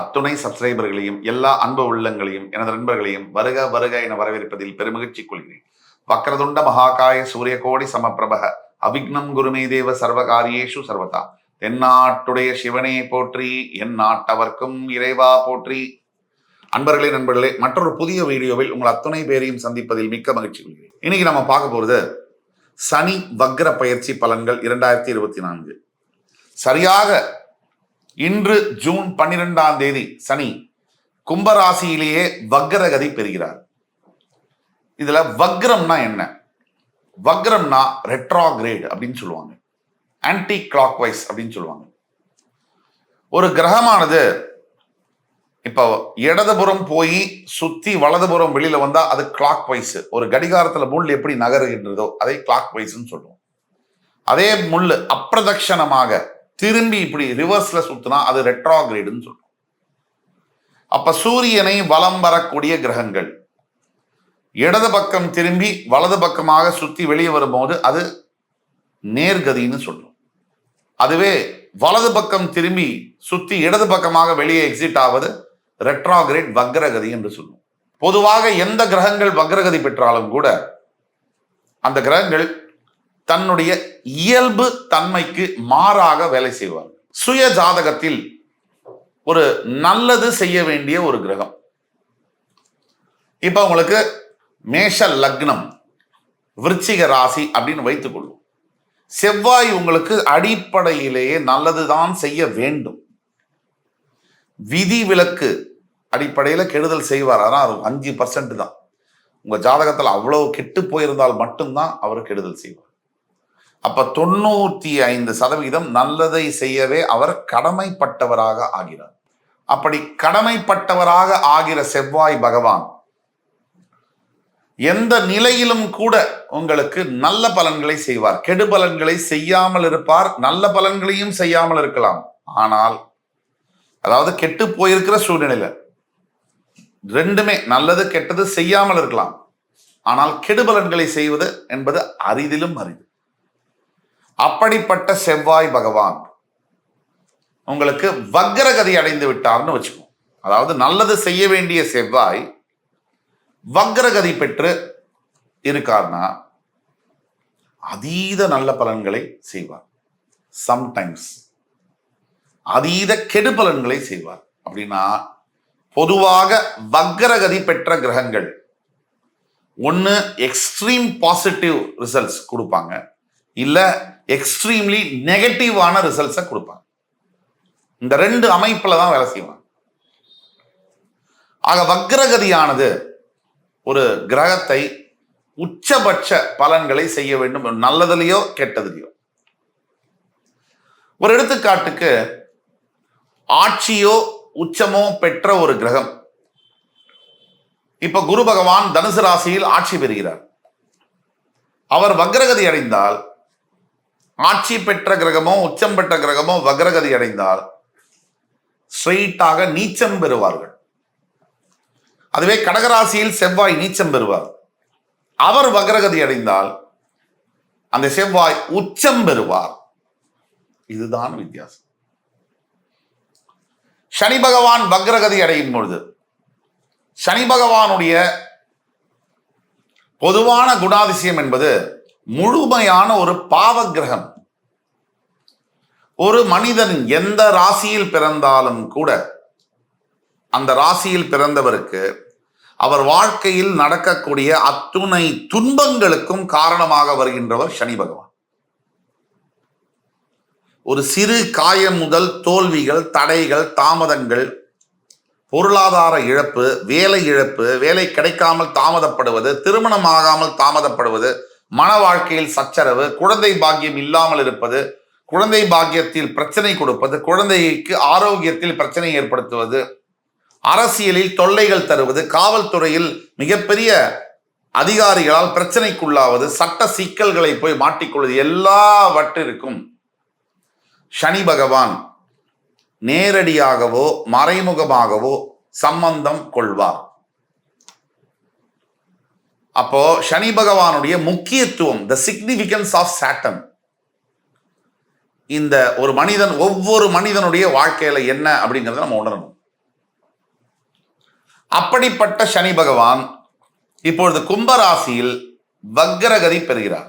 அத்துணை சப்ஸ்கிரைபர்களையும் எல்லா அன்பு உள்ளங்களையும் எனது நண்பர்களையும் வருக வருக என வரவேற்பதில் பெருமகிழ்ச்சி கொள்கிறேன். வக்ரதுண்ட மகாகாய சூரியகோடி சமப்பிரபக அவிக்னம் குருமே தேவ சர்வகாரியேஷு சர்வதா. தென்னாட்டுடைய சிவனே போற்றி என் நாட்டவர்க்கும் இறைவா போற்றி. அன்பர்களே நண்பர்களே மற்றொரு புதிய வீடியோவில் உங்கள் அத்துணை பேரையும் சந்திப்பதில் மிக்க மகிழ்ச்சி கொள்கிறேன். இன்னைக்கு நம்ம பார்க்க போகிறது சனி வக்ர பயிற்சி பலன்கள் இரண்டாயிரத்தி இருபத்தி நான்கு. சரியாக இன்று ஜூன் பன்னிரெண்டாம் தேதி சனி கும்பராசியிலேயே வக்ரகதி பெறுகிறார். இதுல வக்ரம்னா என்ன? வக்ரம்னா ரெட்ராகிரேட் அப்படின்னு சொல்லுவாங்க. ஆன்டி கிளாக் வைஸ் அப்படின்னு சொல்லுவாங்க. ஒரு கிரகமானது இப்போ இடதுபுறம் போய் சுத்தி வலதுபுறம் வெளியில வந்தா அது கிளாக் வைஸ் ஒரு கடிகாரத்துல முள் எப்படி நகருகின்றதோ அதை கிளாக் வைஸ்ன்னு சொல்லுவோம். அதே முள் அப்பிரதட்சணமாக திரும்பி இப்படி ரிவர்ஸ்ல சுத்தினா அது ரெட்ராகிரேடுன்னு சொல்றோம். அப்ப சூரியனை வலம் வரக்கூடிய கிரகங்கள். இடது பக்கம் திரும்பி வலது பக்கமாக சுத்தி வெளியே வரும்போது அது நேர்கதின்னு சொல்றோம். அதுவே வலது பக்கம் திரும்பி சுத்தி இடது பக்கமாக வெளியே எக்ஸிட் ஆவது ரெட்ராகிரேட் வக்ரகதி என்று சொல்லுவோம் பொதுவாக எந்த கிரகங்கள் வக்ரகதி பெற்றாலும் கூட அந்த கிரகங்கள் தன்னுடைய இயல்பு தன்மைக்கு மாறாக வேலை செய்வார். சுய ஜாதகத்தில் ஒரு நல்லது செய்ய வேண்டிய ஒரு கிரகம். இப்ப உங்களுக்கு மேஷ லக்னம் விருச்சிக ராசி அப்படின்னு வைத்துக் கொள்வோம். செவ்வாய் உங்களுக்கு அடிப்படையிலேயே நல்லதுதான் செய்ய வேண்டும். விதி விலக்கு அடிப்படையில் கெடுதல் செய்வார். ஆனால் அது அஞ்சு பர்சன்ட் தான். உங்க ஜாதகத்தில் அவ்வளவு கெட்டு போயிருந்தால் மட்டும்தான் அவர் கெடுதல் செய்வார். அப்ப தொண்ணூத்தி ஐந்து சதவீதம் நல்லதை செய்யவே அவர் கடமைப்பட்டவராக ஆகிறார். அப்படி கடமைப்பட்டவராக ஆகிற செவ்வாய் பகவான் எந்த நிலையிலும் கூட உங்களுக்கு நல்ல பலன்களை செய்வார். கெடு பலன்களை செய்யாமல் இருப்பார். நல்ல பலன்களையும் செய்யாமல் இருக்கலாம். ஆனால் அதாவது கெட்டு போயிருக்கிற சூழ்நிலையில ரெண்டுமே நல்லது கெட்டது செய்யாமல் இருக்கலாம். ஆனால் கெடுபலன்களை செய்வது என்பது அரிதிலும் அரிது. அப்படிப்பட்ட செவ்வாய் பகவான் உங்களுக்கு வக்ரகதி அடைந்து விட்டார்னு வச்சுக்கோம் அதாவது நல்லது செய்ய வேண்டிய செவ்வாய் வக்ரகதி பெற்று இருக்கார்னா அதீத நல்ல பலன்களை செய்வார். சம்டைம்ஸ் அதீத கெடு பலன்களை செய்வார். அப்படின்னா பொதுவாக வக்ரகதி பெற்ற கிரகங்கள் ஒன்று எக்ஸ்ட்ரீம் பாசிட்டிவ் ரிசல்ட்ஸ் கொடுப்பாங்க. இல்லை எக்ஸ்ட்ரீம்லி நெகட்டிவான ரிசல்ட்ஸை கொடுப்பாங்க. இந்த ரெண்டு அமைப்பில் தான் வேலை செய்வாங்க. ஆக வக்ரகதியானது ஒரு கிரகத்தை உச்சபட்ச பலன்களை செய்ய வேண்டும். நல்லதுலையோ கெட்டதுலையோ. ஒரு எடுத்துக்காட்டுக்கு ஆட்சியோ உச்சமோ பெற்ற ஒரு கிரகம். இப்ப குரு பகவான் தனுசு ராசியில் ஆட்சி பெறுகிறார். அவர் வக்ரகதி அடைந்தால் ஆட்சி பெற்ற கிரகமோ உச்சம் பெற்ற கிரகமோ வக்ரகதி அடைந்தால் ஸ்ட்ரெயிட்டாக நீச்சம் பெறுவார்கள். அதுவே கடகராசியில் செவ்வாய் நீச்சம் பெறுவார். அவர் வக்ரகதி அடைந்தால் அந்த செவ்வாய் உச்சம் பெறுவார். இதுதான் வித்தியாசம். சனி பகவான் வக்ரகதி அடையும் பொழுது சனி பகவானுடைய பொதுவான குணாதிசயம் என்பது முழுமையான ஒரு பாவ கிரகம் ஒரு மனிதன் எந்த ராசியில் பிறந்தாலும் கூட அந்த ராசியில் பிறந்தவருக்கு அவர் வாழ்க்கையில் நடக்கக்கூடிய அத்துணை துன்பங்களுக்கும் காரணமாக வருகின்றவர் சனி பகவான். ஒரு சிறு காயம் முதல் தோல்விகள் தடைகள் தாமதங்கள் பொருளாதார இழப்பு வேலை இழப்பு வேலை கிடைக்காமல் தாமதப்படுவது திருமணம் ஆகாமல் தாமதப்படுவது மன வாழ்க்கையில் சச்சரவு குழந்தை பாக்கியம் இல்லாமல் இருப்பது குழந்தை பாக்கியத்தில் பிரச்சனை கொடுப்பது குழந்தைக்கு ஆரோக்கியத்தில் பிரச்சனை ஏற்படுத்துவது அரசியலில் தொல்லைகள் தருவது காவல்துறையில் மிகப்பெரிய அதிகாரிகளால் பிரச்சனைக்குள்ளாவது சட்ட சிக்கல்களை போய் மாட்டிக்கொள்வது எல்லாவற்றிற்கும் சனி பகவான் நேரடியாகவோ மறைமுகமாகவோ சம்பந்தம் கொள்வார். அப்போ சனி பகவானுடைய முக்கியத்துவம் த சிக்னிபிகன்ஸ் ஆஃப் சாட்டன் இந்த ஒரு மனிதன் ஒவ்வொரு மனிதனுடைய வாழ்க்கையில என்ன அப்படிங்கிறத நம்ம உணரணும். அப்படிப்பட்ட சனி பகவான் இப்பொழுது கும்பராசியில் வக்ரகதி பெறுகிறார்.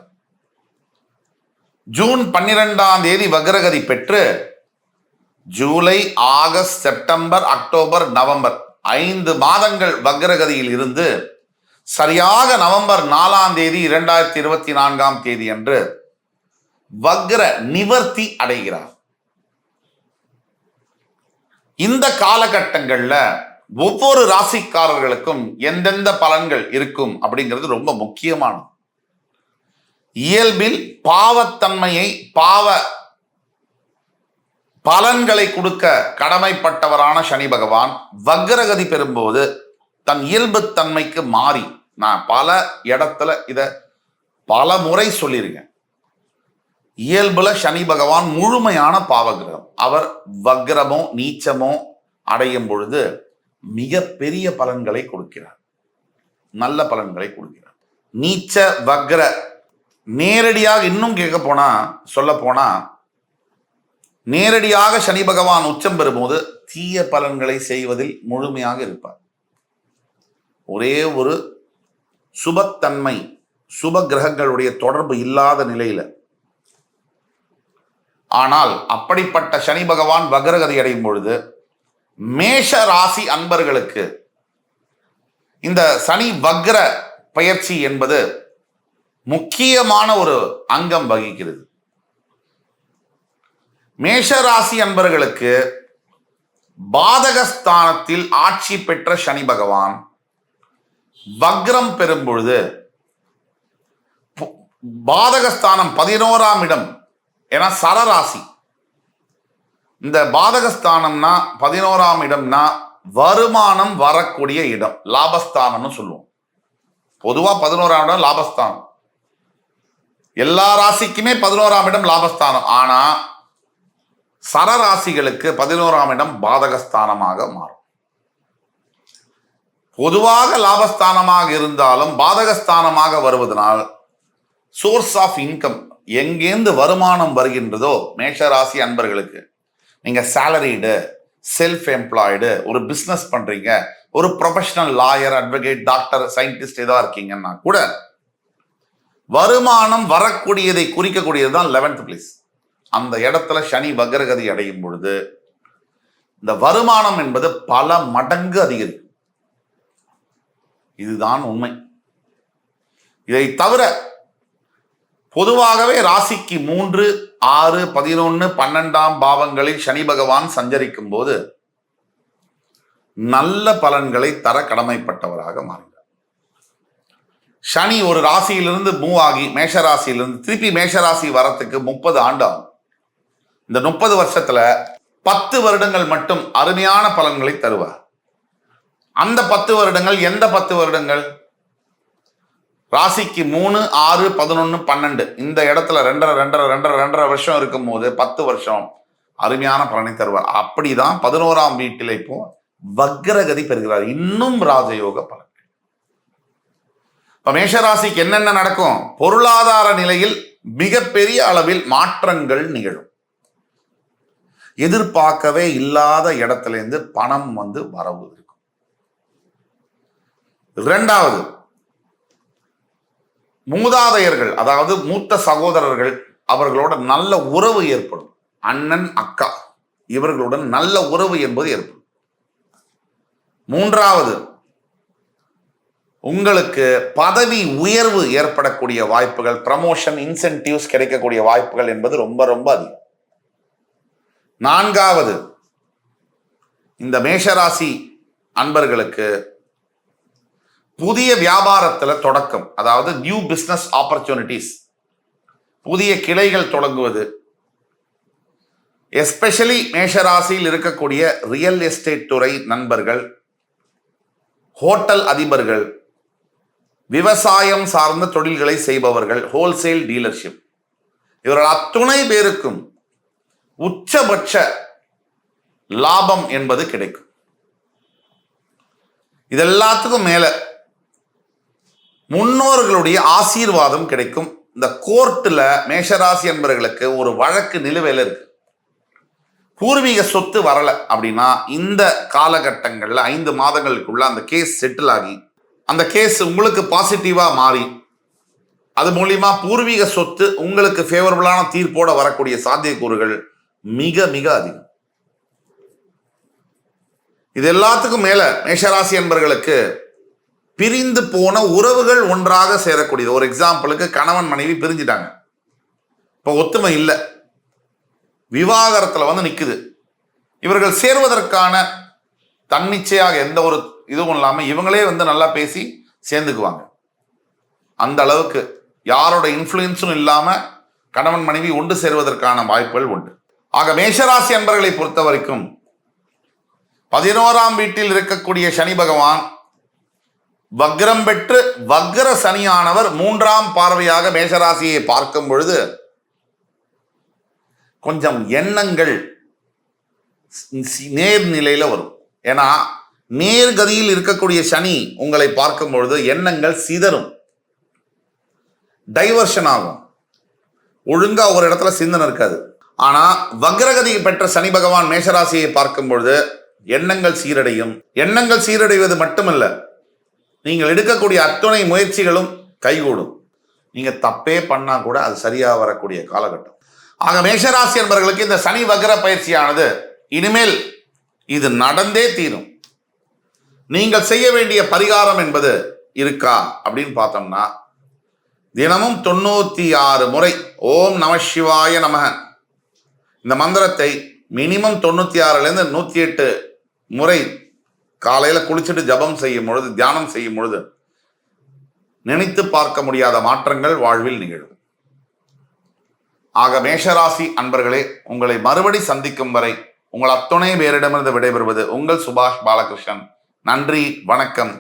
ஜூன் பன்னிரெண்டாம் தேதி வக்ரகதி பெற்று July August September October November ஐந்து மாதங்கள் வக்ரகதியில் இருந்து சரியாக நவம்பர் நாலாம் தேதி இரண்டாயிரத்தி இருபத்தி நான்காம் தேதி அன்று வக்ர நிவர்த்தி அடைகிறார். இந்த காலகட்டங்கள்ல ஒவ்வொரு ராசிக்காரர்களுக்கும் எந்தெந்த பலன்கள் இருக்கும் அப்படிங்கிறது ரொம்ப முக்கியமானது. இயல்பில் பாவத்தன்மையை பாவ பலன்களை கொடுக்க கடமைப்பட்டவரான சனி பகவான் வக்ரகதி பெறும்போது தன் இயல்புத்தன்மைக்கு மாறி நான் பல இடத்துல இத பல முறை சொல்லியிருக்கேன். இயல்புல சனி பகவான் முழுமையான பாவகிரகம். அவர் வக்ரமோ நீச்சமோ அடையும் பொழுது மிக பெரிய பலன்களை கொடுக்கிறார். நல்ல பலன்களை கொடுக்கிறார். நீச்ச வக்ர நேரடியாக இன்னும் கேட்க போனா சொல்ல போனா நேரடியாக சனி பகவான் உச்சம் பெறும்போது தீய பலன்களை செய்வதில் முழுமையாக இருப்பார். ஒரே ஒரு சுபத்தன்மை சுப கிரகங்களுடைய தொடர்பு இல்லாத நிலையில. ஆனால் அப்படிப்பட்ட சனி பகவான் வக்ரகதி அடையும் பொழுது மேஷ ராசி அன்பர்களுக்கு இந்த சனி வக்ர பயிற்சி என்பது முக்கியமான ஒரு அங்கம் வகிக்கிறது. மேஷ ராசி அன்பர்களுக்கு பாதகஸ்தானத்தில் ஆட்சி பெற்ற சனி பகவான் வக்ரம் பெறும் பொழுது பாதகஸ்தானம் பதினோராம் இடம். ஏன்னா சரராசி. இந்த பாதகஸ்தானம்னா பதினோராம் இடம்னா வருமானம் வரக்கூடிய இடம். லாபஸ்தானம்னு சொல்லுவோம். பொதுவா பதினோராம் இடம் லாபஸ்தானம். எல்லா ராசிக்குமே பதினோராம் இடம் லாபஸ்தானம். ஆனா சரராசிகளுக்கு பதினோராம் இடம் பாதகஸ்தானமாக மாறும். பொதுவாக லாபஸ்தானமாக இருந்தாலும் பாதகஸ்தானமாக வருவதனால் சோர்ஸ் ஆஃப் இன்கம் எங்கேந்து வருமானம் வருகின்றதோ மேஷராசி அன்பர்களுக்கு நீங்கள் சேலரிடு செல்ஃப் எம்ப்ளாய்டு ஒரு பிஸ்னஸ் பண்ணுறீங்க ஒரு professional lawyer advocate doctor scientist ஏதாவது இருக்கீங்கன்னா கூட வருமானம் வரக்கூடியதை குறிக்கக்கூடியது தான் லெவன்த் பிளேஸ் அந்த இடத்துல சனி வக்ரகதி அடையும் பொழுது இந்த வருமானம் என்பது பல மடங்கு அதிகரிக்கும். இதுதான் உண்மை. இதை தவிர பொதுவாகவே ராசிக்கு மூன்று ஆறு பதினொன்னு பன்னெண்டாம் பாவங்களில் சனி பகவான் சஞ்சரிக்கும் போது நல்ல பலன்களை தர கடமைப்பட்டவராக மாறுகிறார். சனி ஒரு ராசியிலிருந்து மூவ் ஆகி மேஷ ராசியிலிருந்து திருப்பி மேஷ ராசி வரத்துக்கு முப்பது ஆண்டு ஆகும். இந்த முப்பது வருஷத்துல பத்து வருடங்கள் மட்டும் அருமையான பலன்களை தருவார். அந்த பத்து வருடங்கள் எந்த பத்து வருடங்கள்? ராசிக்கு மூணு ஆறு பதினொன்னு பன்னெண்டு. இந்த இடத்துல ரெண்டரை ரெண்டரை ரெண்டரை ரெண்டரை வருஷம் இருக்கும் போது பத்து வருஷம் அருமையான பலனை தருவார். அப்படிதான் பதினோராம் வீட்டில் இப்போ வக்ரகதி பெறுகிறார். இன்னும் ராஜயோக பலன். இப்ப மேஷராசிக்கு என்னென்ன நடக்கும்? பொருளாதார நிலையில் மிகப்பெரிய அளவில் மாற்றங்கள் நிகழும். எதிர்பார்க்கவே இல்லாத இடத்துல இருந்து பணம் வந்து வரவு இரண்டாவது மூதாதையர்கள் அதாவது மூத்த சகோதரர்கள் அவர்களோட நல்ல உறவு ஏற்படும். அண்ணன் அக்கா இவர்களுடன் நல்ல உறவு என்பது ஏற்படும். மூன்றாவது உங்களுக்கு பதவி உயர்வு ஏற்படக்கூடிய வாய்ப்புகள் ப்ரமோஷன் இன்சென்டிவ்ஸ் கிடைக்கக்கூடிய வாய்ப்புகள் என்பது ரொம்ப ரொம்ப அதிகம். நான்காவது இந்த மேஷராசி அன்பர்களுக்கு புதிய வியாபாரத்துல தொடக்கம். அதாவது நியூ பிஸ்னஸ் ஆப்பர்ச்சுனிட்டிஸ் புதிய கிளைகள் தொடங்குவது. எஸ்பெஷலி மேஷராசியில் இருக்கக்கூடிய ரியல் எஸ்டேட் துறை நண்பர்கள் ஹோட்டல் அதிபர்கள் விவசாயம் சார்ந்த தொழில்களை செய்பவர்கள் ஹோல்சேல் டீலர்ஷிப் இவர்கள் அத்துணை பேருக்கும் உச்சபட்ச லாபம் என்பது கிடைக்கும். இதெல்லாத்துக்கும் மேலே முன்னோர்களுடைய ஆசீர்வாதம் கிடைக்கும். இந்த கோர்ட்டில் மேஷராசி என்பவர்களுக்கு ஒரு வழக்கு நிலுவையில் இருக்கு. பூர்வீக சொத்து வரலை அப்படின்னா இந்த காலகட்டங்களில் ஐந்து மாதங்களுக்குள்ள அந்த கேஸ் செட்டில் ஆகி அந்த கேஸ் உங்களுக்கு பாசிட்டிவாக மாறி அது மூலியமா பூர்வீக சொத்து உங்களுக்கு ஃபேவரபுளான தீர்ப்போட வரக்கூடிய சாத்தியக்கூறுகள் மிக மிக அதிகம். இது எல்லாத்துக்கும் மேல மேஷராசி என்பர்களுக்கு பிரிந்து போன உறவுகள் ஒன்றாக சேரக்கூடியது. ஒரு எக்ஸாம்பிளுக்கு கணவன் மனைவி பிரிஞ்சிட்டாங்க. இப்போ ஒத்துமை இல்லை. விவாகரத்தில் வந்து நிற்குது இவர்கள் சேர்வதற்கான தன்னிச்சையாக எந்த ஒரு இதுவும் இல்லாமல் இவங்களே வந்து நல்லா பேசி சேர்ந்துக்குவாங்க. அந்த அளவுக்கு யாரோட இன்ஃப்ளூயன்ஸும் இல்லாமல் கணவன் மனைவி ஒன்று சேர்வதற்கான வாய்ப்புகள் உண்டு. ஆக மேஷராசி அன்பர்களை பொறுத்த வரைக்கும் பதினோராம் வீட்டில் இருக்கக்கூடிய சனி பகவான் வக்ரம் பெற்று வக்ர சனியானவர் மூன்றாம் பார்வையாக மேஷராசியை பார்க்கும் பொழுது கொஞ்சம் எண்ணங்கள் நேர்நிலையில் நேர்நிலையில வரும். ஏன்னா நேர்கதியில் இருக்கக்கூடிய சனி உங்களை பார்க்கும் பொழுது எண்ணங்கள் சிதறும். டைவர்ஷன் ஆகும். ஒழுங்கா ஒரு இடத்துல சிந்தனை இருக்காது. ஆனா வக்ரகதி பெற்ற சனி பகவான் மேஷராசியை பார்க்கும் பொழுது எண்ணங்கள் சீரடையும். எண்ணங்கள் சீரடைவது மட்டுமல்ல நீங்கள் எடுக்கக்கூடிய அத்துணை முயற்சிகளும் கைகூடும். நீங்க தப்பே பண்ணா கூட அது சரியா வரக்கூடிய காலகட்டம். ஆக மேஷராசி என்பவர்களுக்கு இந்த சனி வக்ர பயிற்சியானது இனிமேல் இது நடந்தே தீரும். நீங்கள் செய்ய வேண்டிய பரிகாரம் என்பது இருக்கா அப்படின்னு பார்த்தோம்னா தினமும் தொண்ணூத்தி ஆறு முறை ஓம் நம சிவாய நமக இந்த மந்திரத்தை மினிமம் தொண்ணூத்தி ஆறுல இருந்து நூத்தி எட்டு முறை காலையில குளிச்சுட்டு ஜபம் செய்யும் பொழுது தியானம் செய்யும் பொழுது நினைத்து பார்க்க முடியாத மாற்றங்கள் வாழ்வில் நிகழும். ஆக மேஷராசி அன்பர்களே உங்களை மறுபடி சந்திக்கும் வரை உங்கள் அத்துணை பேரிடமிருந்து விடைபெறுவது உங்கள் சுபாஷ் பாலகிருஷ்ணன். நன்றி வணக்கம்.